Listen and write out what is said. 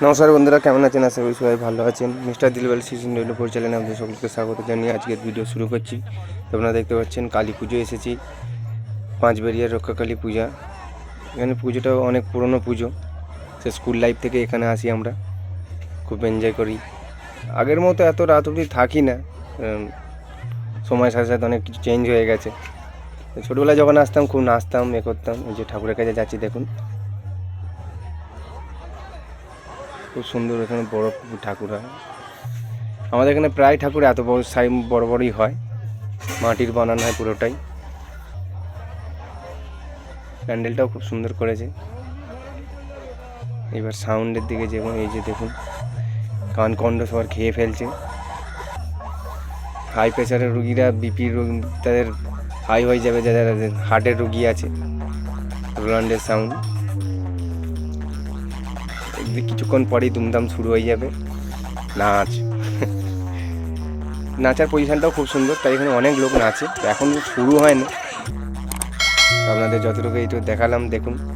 নমস্কার বন্ধুরা, কেমন আছেন? আশা করি সবাই ভালো আছেন। মিস্টার দিলওয়াল সিজন রেল পরিচালনায় আপনাদের সকলকে স্বাগত জানিয়ে আজকের ভিডিও শুরু করছি। আপনারা দেখতে পাচ্ছেন, কালী পুজো এসেছি। পাঁচবেরিয়ার রক্ষাকালী পূজা। এখানে পুজোটা অনেক পুরনো পুজো। সে স্কুল লাইফ থেকে এখানে আসি আমরা। খুব এনজয় করি। আগের মতো এত রাত অবধি থাকি না। সময়ের সাথে সাথে অনেক কিছু চেঞ্জ হয়ে গেছে। ছোটোবেলায় যখন আসতাম, খুব নাচতাম, এ করতাম। এই যে ঠাকুরের কাছে যাচ্ছি, দেখুন। খুব সুন্দর এখানে বড় ঠাকুর হয়। আমাদের এখানে প্রায় ঠাকুর এত বড় সাই বড় বড়ই হয়। মাটির বানানো হয় পুরোটাই। প্যান্ডেলটাও খুব সুন্দর করেছে। এবার সাউন্ডের দিকে যেমন এই যে দেখুন, কান কণ্ড সবার খেয়ে ফেলছে। হাই প্রেশারের রুগীরা বিপির রোগী, তাদের হাই হয়ে যাবে যাদের হার্টের রুগী আছে। রোলান্ডের সাউন্ড কিছুক্ষণ পরেই দুমদাম শুরু হয়ে যাবে। নাচ। নাচার পজিশনটাও খুব সুন্দর, তাই এখানে অনেক লোক নাচে। এখন শুরু হয়নি। আপনাদের যতটুকু এইটু দেখালাম, দেখুন।